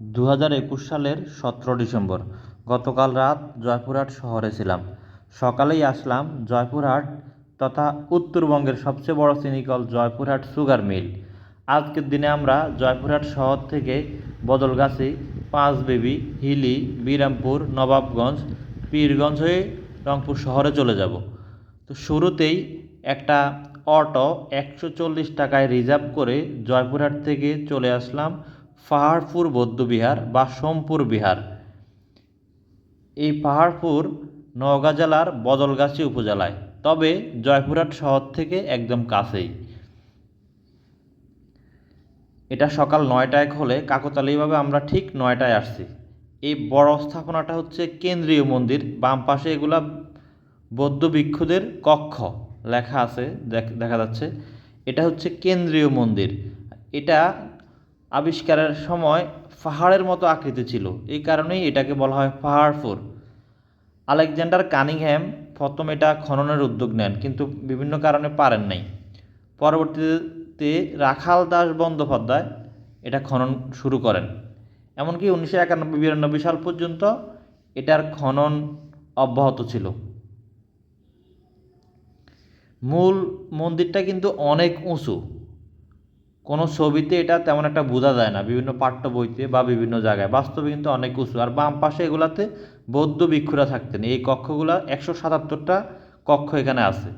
দু হাজার একুশ সালের সতেরো ডিসেম্বর। গতকাল রাত জয়পুরহাট শহরে ছিলাম। সকালেই আসলাম জয়পুরহাট তথা উত্তরবঙ্গের সবচেয়ে বড় চিনিকল জয়পুরহাট সুগার মিল। আজকের দিনে আমরা জয়পুরহাট শহর থেকে বদলগাছি পাঁচবিবি, হিলি, বিরামপুর, নবাবগঞ্জ, পীরগঞ্জ হয়ে রংপুর শহরে চলে যাব। তো শুরুতেই একটা অটো একশো চল্লিশ টাকায় রিজার্ভ করে জয়পুরহাট থেকে চলে আসলাম পাহাড়পুর বৌদ্ধবিহার বা সোমপুর বিহার। এই পাহাড়পুর নওগাঁ জেলার বদলগাছি উপজেলায়। তবে জয়পুরহাট শহর থেকে একদম কাছেই। এটা সকাল নয়টায় খোলে। কাকতালীয়ভাবে আমরা ঠিক নয়টায় আসছি। এই বড় স্থাপনাটা হচ্ছে কেন্দ্রীয় মন্দির। বাম পাশে এগুলা বৌদ্ধ ভিক্ষুদের কক্ষ লেখা আছে দেখা যাচ্ছে। এটা হচ্ছে কেন্দ্রীয় মন্দির। এটা আবিষ্কারের সময় পাহাড়ের মতো আকৃতি ছিল। এই কারণেই এটাকে বলা হয় পাহাড়পুর আলেকজান্ডার কানিংহ্যাম প্রথম এটা খননের উদ্যোগ নেন, কিন্তু বিভিন্ন কারণে পারেন নাই। পরবর্তীতে রাখাল দাস বন্দ্যোপাধ্যায় এটা খনন শুরু করেন। এমনকি উনিশশো একানব্বই বিরানব্বই সাল পর্যন্ত এটার খনন অব্যাহত ছিল। মূল মন্দিরটা কিন্তু অনেক উঁচু। কোনো ছবিতে এটা তেমন একটা বোঝা যায় না, বিভিন্ন পাঠ্য বইতে বা বিভিন্ন জায়গায়। বাস্তবে কিন্তু অনেক উঁচু। আর বাম পাশে এগুলাতে বৌদ্ধ ভিক্ষুরা থাকতেন। এই কক্ষগুলো একশো সাতাত্তরটা কক্ষ এখানে আছে।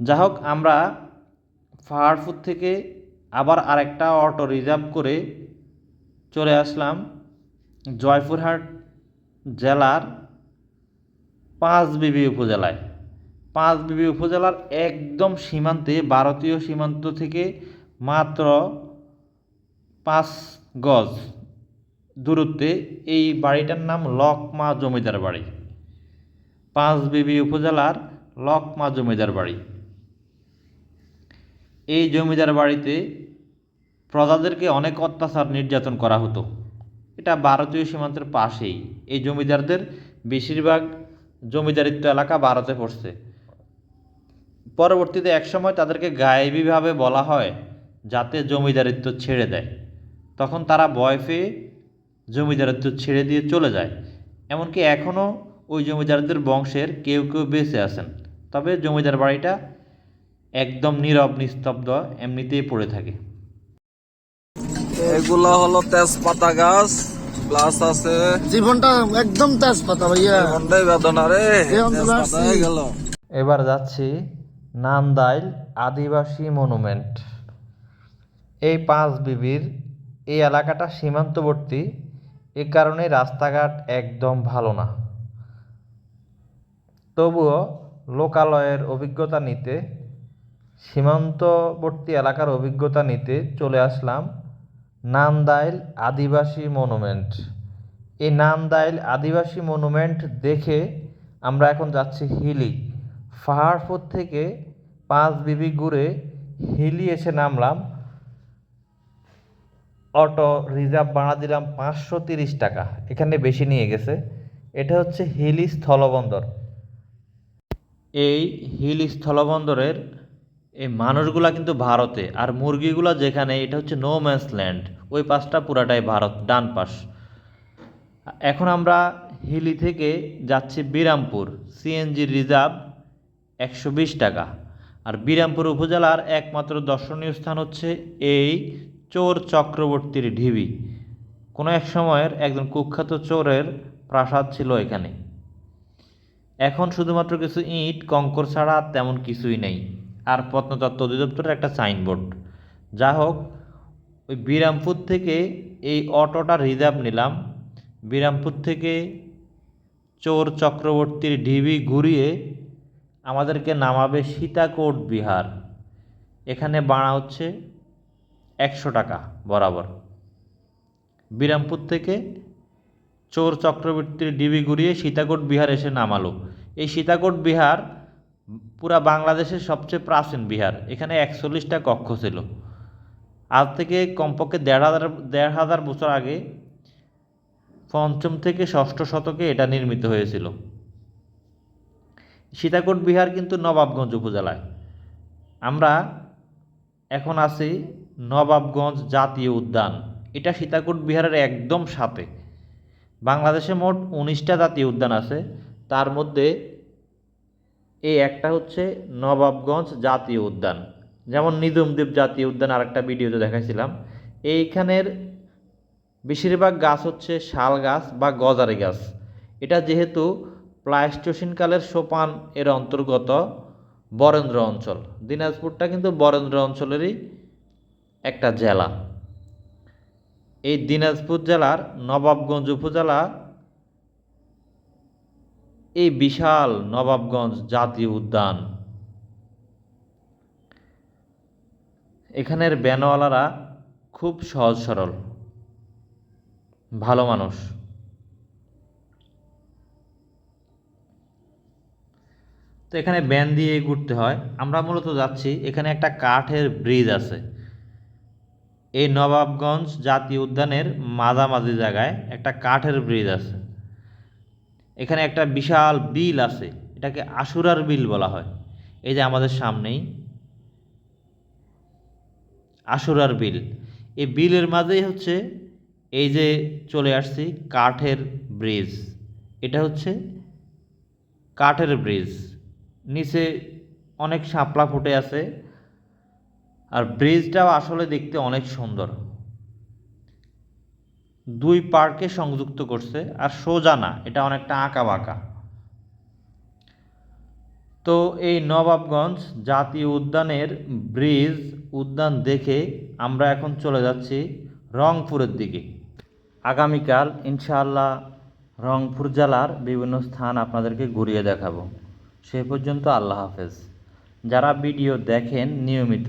যা হোক, আমরা পাহাড়পুর থেকে আবার আরেকটা অটো রিজার্ভ করে চলে আসলাম জয়পুরহাট জেলার পাঁচবিবি উপজেলায়। পাঁচবিবি উপজেলার একদম সীমান্তে, ভারতীয় সীমান্ত থেকে মাত্র পাঁচ গজ দূরত্বে এই বাড়িটার নাম লকমা জমিদার বাড়ি। পাঁচবিবি উপজেলার লকমা জমিদার বাড়ি। এই জমিদার বাড়িতে প্রজাদেরকে অনেক অত্যাচার নির্যাতন করা হতো। এটা ভারতীয় সীমান্তের পাশেই। এই জমিদারদের বেশিরভাগ জমিদারিত্ব এলাকা ভারতে পড়ছে। পরবর্তীতে একসময় তাদেরকে গায়েবীভাবে বলা হয় যাতে জমিদারিত্ব ছেড়ে দেয়। তখন তারা ভয় পেয়ে জমিদারিত্ব ছেড়ে দিয়ে চলে যায়। এমনকি এখনও ওই জমিদারদের বংশের কেউ কেউ বেঁচে আছেন। তবে জমিদার বাড়িটা একদম নীরব নিস্তব্ধ এমনিতেই পড়ে থাকে। এগুলা হলো তেজপাতা গাছ প্লাস আছে জীবনটা একদম তেজপাতা ভাইয়া। বেদনা রে গেল। এবার যাচ্ছি নান্দাইল আদিবাসী মনুমেন্ট। এই পাঁচ বিবির এই এলাকাটা সীমান্তবর্তী। এ কারণে রাস্তাঘাট একদম ভালো না। তবুও লোকালয়ের অভিজ্ঞতা নিতে, সীমান্তবর্তী এলাকার অভিজ্ঞতা নিতে চলে আসলাম নান্দাইল আদিবাসী মনুমেন্ট। এই নান্দাইল আদিবাসী মনুমেন্ট দেখে আমরা এখন যাচ্ছি হিলি। পাহাড়পুর থেকে পাঁচ বিবি ঘুরে হিলি এসে নামলাম। অটো রিজার্ভ ভাড়া দিলাম পাঁচশো তিরিশ টাকা। এখানে বেশি নিয়ে গেছে। এটা হচ্ছে হিলি স্থলবন্দর। এই হিল স্থলবন্দরের এই মানুষগুলা কিন্তু ভারতে, আর মুরগিগুলা যেখানে, এটা হচ্ছে নো ম্যান্স ল্যান্ড ওই পাশটা পুরাটাই ভারত, ডান পাশ। এখন আমরা হিলি থেকে যাচ্ছি বিরামপুর সিএনজি রিজার্ভ একশো বিশ টাকা। আর বিরামপুর উপজেলার একমাত্র দর্শনীয় স্থান হচ্ছে এই চোর চক্রবর্তীর ঢিবি। কোনো এক সময়ের একজন কুখ্যাত চোরের প্রাসাদ ছিল এখানে। এখন শুধুমাত্র কিছু ইট, কঙ্কর ছাড়া তেমন কিছুই নেই। আর প্রত্নতত্ত্ব অধিদপ্তরের একটা সাইনবোর্ড। যা হোক, ওই বিরামপুর থেকে এই অটোটা রিজার্ভ নিলাম। বিরামপুর থেকে চোর চক্রবর্তীর ঢিবি ঘুরিয়ে আমাদেরকে নামাবে সীতাকোট বিহার। এখানে বাড়া হচ্ছে একশো টাকা বরাবর। বিরামপুর থেকে চোর চক্রবর্তীর ডিবি ঘুরিয়ে সীতাকোট বিহার এসে নামালো। এই সীতাকোট বিহার পুরা বাংলাদেশের সবচেয়ে প্রাচীন বিহার। এখানে একচল্লিশটা কক্ষ ছিল। আজ থেকে কমপক্ষে দেড় হাজার দেড় হাজার বছর আগে পঞ্চম থেকে ষষ্ঠ শতকে এটা নির্মিত হয়েছিল। সীতাকোট বিহার কিন্তু নবাবগঞ্জ উপজেলায়। আমরা এখন আছি নবাবগঞ্জ জাতীয় উদ্যান। এটা সীতাকুট বিহারের একদম সাথে বাংলাদেশে মোট উনিশটা জাতীয় উদ্যান আছে। তার মধ্যে এই একটা হচ্ছে নবাবগঞ্জ জাতীয় উদ্যান। যেমন নিদুমদ্বীপ জাতীয় উদ্যান আরেকটা ভিডিওতে দেখাইছিলাম। এইখানের বেশিরভাগ গাছ হচ্ছে শাল গাছ বা গজারি গাছ। এটা যেহেতু প্লাইস্টোসিনকালের সোপান এর অন্তর্গত বরেন্দ্র অঞ্চল। দিনাজপুরটা কিন্তু বরেন্দ্র অঞ্চলেরই একটা জেলা। এই দিনাজপুর জেলার নবাবগঞ্জ উপজেলা এই বিশাল নবাবগঞ্জ জাতীয় উদ্যান। এখানের ব্যানওয়ালারা খুব সহজ সরল, ভালো মানুষ। তো এখানে ব্যান দিয়ে ঘুরতে হয়। আমরা মূলত যাচ্ছি, এখানে একটা কাঠের ব্রিজ আছে। এই নবাবগঞ্জ জাতীয় উদ্যানের মাঝামাঝি জায়গায় একটা কাঠের ব্রিজ আছে। এখানে একটা বিশাল বিল আছে, এটাকে আশুরার বিল বলা হয়। এই যে আমাদের সামনেই আশুরার বিল। এই বিলের মাঝেই হচ্ছে এই যে চলে আসছি কাঠের ব্রিজ এটা হচ্ছে কাঠের ব্রিজ নিচে অনেক শাপলা ফুটে আছে আর ব্রিজটাও আসলে দেখতে অনেক সুন্দর। দুই পার্কে সংযুক্ত করছে, আর সোজা না, এটা অনেকটা আঁকা বাঁকা তো এই নবাবগঞ্জ জাতীয় উদ্যানের ব্রিজ উদ্যান দেখে আমরা এখন চলে যাচ্ছি রংপুরের দিকে। আগামীকাল ইনশাআল্লাহ রংপুর জেলার বিভিন্ন স্থান আপনাদেরকে ঘুরিয়ে দেখাবো। সে পর্যন্ত আল্লাহ হাফেজ। যারা ভিডিও দেখেন নিয়মিত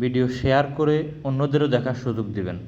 ভিডিও শেয়ার করে অন্যদেরও দেখার সুযোগ দিবেন।